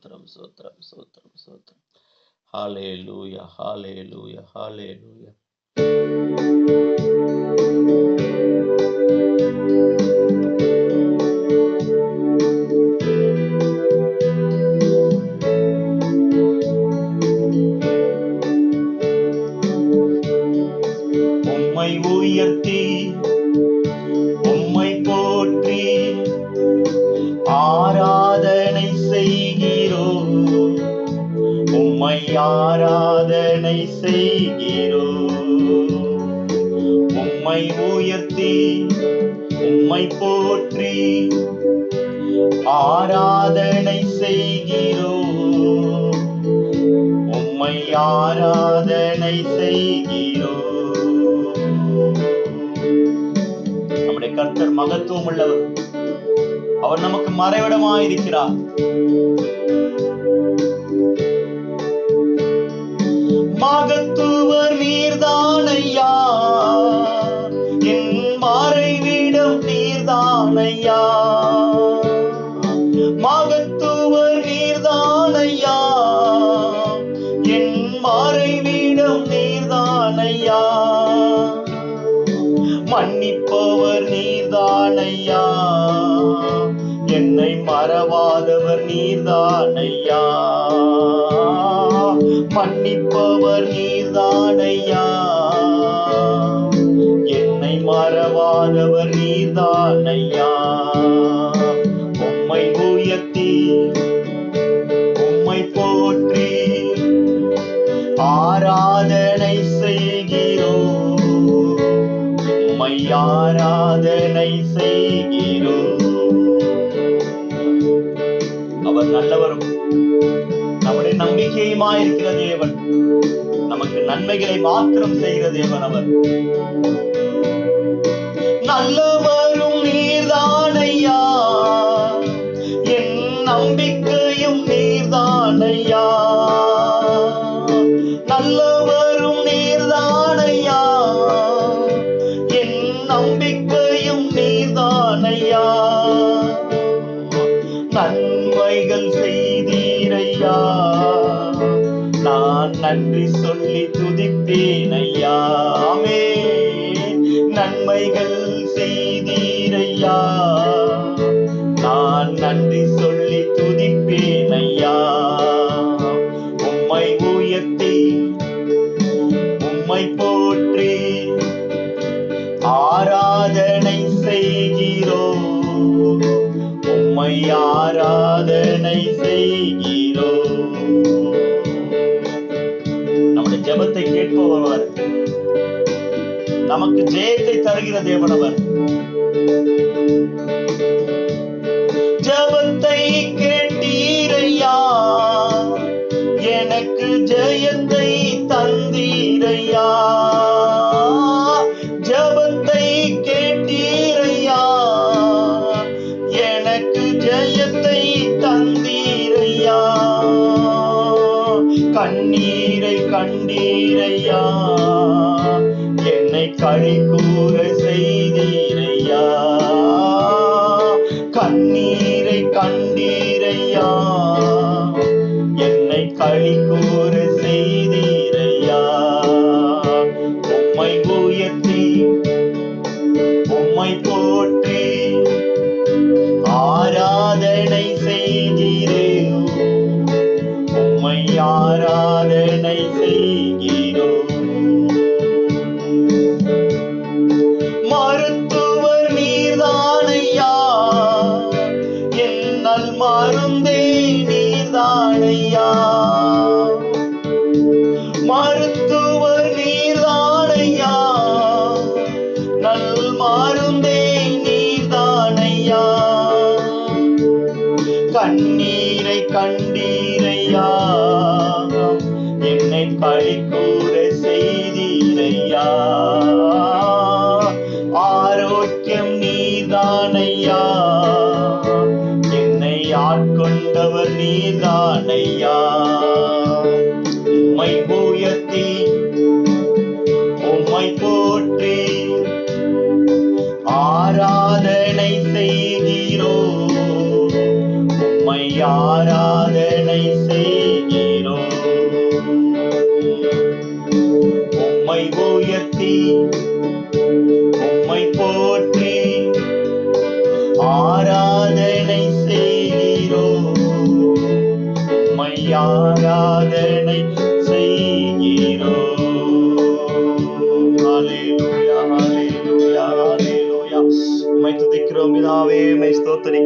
சோத்திரம் சோத்திரம் சோத்திரம் சோத்திரம் ஹாலே லூயா ஹாலே லூயா ஹாலே லூயா உம்மை உயர்த்தி ஆராதனை செய்கிறோம் உம்மை உயர்த்தி உம்மை போற்றி ஆராதனை செய்கிறோம் உம்மை ஆராதனை செய்கிறோம் நம்முடைய கர்த்தர் மகத்துவம் உள்ளவர். அவர் நமக்கு மறைவிடமாயிருக்கிறார். மகத்துவர் நீர்தானையா? என் மறைவிடம் நீர்தானையா? மன்னிப்பவர் நீர்தானையா? என்னை மறவாதவர் நீர்தானையா? மன்னிப்பவர் நீர்தானையா? என்னை மறவாதவர் நீர்தானையா? உம்மை ஆராதனை செய்கிறோம் அவர் நல்லவரும். நம்முடைய நம்பிக்கையுமாயிருக்கிற தேவன். நமக்கு நன்மைகளை மாத்திரம் செய்கிற தேவன் அவர். நல்லவரும் நீர்தானையா? என் நம்பிக்கை நன்றி சொல்லி துதிப்பேன் ஐயாமே நன்மைகள் செய்தீரையா நான் நன்றி சொல்லி துதிப்பேன் ஐயா. உம்மை உயர்த்தி உம்மை போற்றி ஆராதனை செய்கிறோம். உம்மை ஆராதனை செய்கிறோம். ஜெபத்தை கேட்பவர் நமக்கு ஜெயத்தை தருகிற தேவனவர் கண்டீரையா என்னை களி கூற செய்தீரையா? கண்ணீரை கண்டீரையா? என்னை களி கூற செய்தீரையா? உம்மை உயர்த்தி உம்மை போற்றி ஆராதனை செய்கிறே உம்மை ஆராதனை கண்ணீரை கண்டீரையா. என்னை பழிக்கூட செய்தீரையா. உம்மை ஆராதனை செய்கிறோம். உம்மை உயர்த்தி உம்மை போற்றி ஆராதனை செய்கிறோம். உம்மை ஆராதனை செய்கிறோம். உம்மை துதிக்கிறோம் இதாவே மை ஸ்தோத்தரி